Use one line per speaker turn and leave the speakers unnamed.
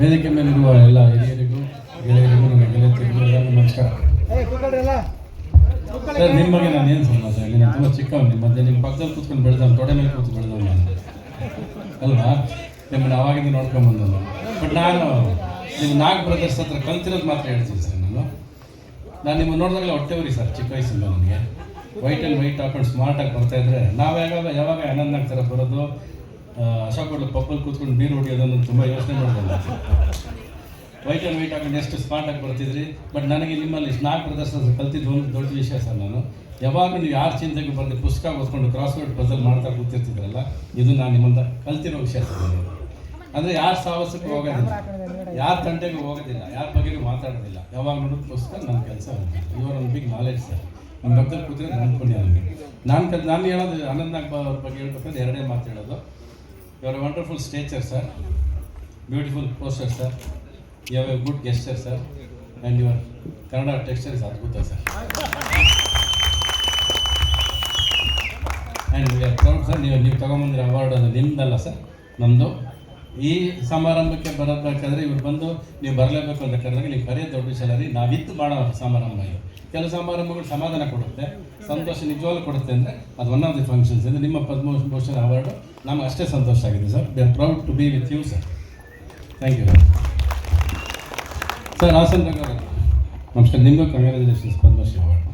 ವೇದಿಕೆ ಮೇಲಿರುವ ಎಲ್ಲ ಹಿರಿಯರಿಗೂ, ಗೆಳೆಯರಿಗೂ ನನ್ನ ಗೆಳೆಯರಿಗೂ ಎಲ್ಲರಿಗೂ ನಮಸ್ಕಾರ. ಸರ್, ನಿಮ್ಮ ಬಗ್ಗೆ ನಾನು ಏನು ಸಮಾಸ ಸರ್ ನಾನು ತುಂಬ ಚಿಕ್ಕವನು, ನಿಮ್ಮ ಮಧ್ಯೆ ನಿಮ್ಮ ಪಕ್ಕದಲ್ಲಿ ಕೂತ್ಕೊಂಡು ಬೆಳೆದವನು ತೊಡೆ ಮೇಲೆ ಕೂತು ಬೆಳೆದವನು ನಾನು. ಅಲ್ವಾ? ನಿಮ್ಮನ್ನು ಅವಾಗಿಂದ ನೋಡ್ಕೊಂಡು ಬಂದವನು. ಬಟ್ ನಾನು ನಿಮ್ಮ ನಾಲ್ಕು ಬ್ರದರ್ಸ್ ಹತ್ರ ಕಲ್ತಿರೋದು ಮಾತ್ರ ಹೇಳ್ತೀನಿ ಸರ್ ನಾನು. ನಾನು ನಿಮ್ಮನ್ನು ನೋಡಿದಾಗಲೇ ಹೊಟ್ಟೆ ಉರಿ ಸರ್, ಚಿಕ್ಕ ವಯಸ್ಸಿಂದ ನನಗೆ. ವೈಟ್ ಆ್ಯಂಡ್ ವೈಟ್ ಹಾಕೊಂಡು ಸ್ಮಾರ್ಟಾಗಿ ಬರ್ತಾ ಇದ್ರೆ ನಾವು ಯಾವಾಗ ಯಾವಾಗ ಆನಂದ ಆಗ್ತಾರೆ ಬರೋದು ಆ, ಅಶೋಕ್ ಹೋಟ್ಲು ಪಪ್ಪಲ್ಲಿ ಕೂತ್ಕೊಂಡು ಬೀರು ಹೊಡಿಯೋದನ್ನು ತುಂಬ ಯೋಚನೆ ಮಾಡಿದೆ ವೈಟ್ ಆ್ಯಂಡ್ ವೈಟ್ ಹಾಕೊಂಡು ಎಷ್ಟು ಸ್ಮಾರ್ಟಾಗಿ ಬರ್ತಿದ್ರಿ? ಬಟ್ ನನಗೆ ನಿಮ್ಮಲ್ಲಿ ನಾಲ್ಕು ಪ್ರದರ್ಶನ ಕಲ್ತಿದ್ದು ಒಂದು ದೊಡ್ಡ ವಿಷಯ ಸರ್ ನಾನು. ಯಾವಾಗ ನೀವು ಯಾರು ಚಿಂತೆಗೆ ಬಂದು ಪುಸ್ತಕ ಓದ್ಕೊಂಡು ಕ್ರಾಸ್ ವರ್ಡ್ ಪಜಲ್ ಮಾಡ್ತಾ ಕೂತಿರ್ತಿದ್ರಲ್ಲ ಇದು ನಾನು ನಿಮ್ಮಂತ ಕಲ್ತಿರೋ ವಿಷಯ ಸರ್ ಅಂದರೆ ಯಾರು ಸಾಹಸಕ್ಕೂ ಹೋಗೋದಿಲ್ಲ. ಯಾರ ತಂಟೆಗೆ ಹೋಗೋದಿಲ್ಲ. ಯಾರ ಬಗ್ಗೆನೂ ಮಾತಾಡೋದಿಲ್ಲ. ಯಾವಾಗ ನೋಡೋದು ಪುಸ್ತಕ ನನ್ನ ಕೆಲಸ ಇವರ ಒಂದು ಬಿಗ್ ನಾಲೆಡ್ಜ್ ಸರ್. ನಮ್ಮ ಪಕ್ಕದಲ್ಲಿ ಕೂತ್ರೆ ನೆನ್ಕೊಂಡು ನನಗೆ. ನಾನು ನಾನು ಹೇಳೋದು ಆನಂದ್ ನಾಗ್ ಅವ್ರ ಬಗ್ಗೆ ಹೇಳ್ಬೇಕಂದ್ರೆ ಎರಡೇ ಮಾತು ಹೇಳೋದು. Your wonderful stature sir beautiful poster sir you have a good gesture sir and your Kannada texture is ಅದ್ಭುತ sir and we are proud sir ನೀವು ನೀವು ತೊಗೊಂಬಂದಿರೋ ಅವಾರ್ಡ್ ಅದು ನಿಮ್ಮದಲ್ಲ ಸರ್ ನಮ್ಮದು ಈ ಸಮಾರಂಭಕ್ಕೆ ಬರಬೇಕಾದ್ರೆ ಇವ್ರು ಬಂದು ನೀವು ಬರಲೇಬೇಕು ಅಂತ ಕರೆದಾಗ ನೀವು ಕರೆಯೋದು ದೊಡ್ಡ ವಿಷಯ ರೀ. ನಾವಿದ್ದು ಮಾಡೋ ಸಮಾರಂಭ ಇದು. ಕೆಲವು ಸಮಾರಂಭಗಳು ಸಮಾಧಾನ ಕೊಡುತ್ತೆ, ಸಂತೋಷ ನಿಜವಾಗ್ಲೂ ಕೊಡುತ್ತೆ ಅಂದರೆ ಅದು ಒನ್ ಆಫ್ ದಿ ಫಂಕ್ಷನ್ಸ್ ಅಂದರೆ ನಿಮ್ಮ ಪದ್ಮಭೂಷಣ ಅವಾರ್ಡು ನಮ್ಗೆ ಅಷ್ಟೇ ಸಂತೋಷ ಆಗಿದೆ sir. We are proud to be with you sir thank you sir Hassan ನಗರ. ನಮಸ್ಕಾರ. ನಿಮ್ಮ ಕಂಗ್ರ್ಯಾಚುಲೇಷನ್ಸ್ ಪದ್ಮಶ್ರೀ ಅವಾರ್ಡ್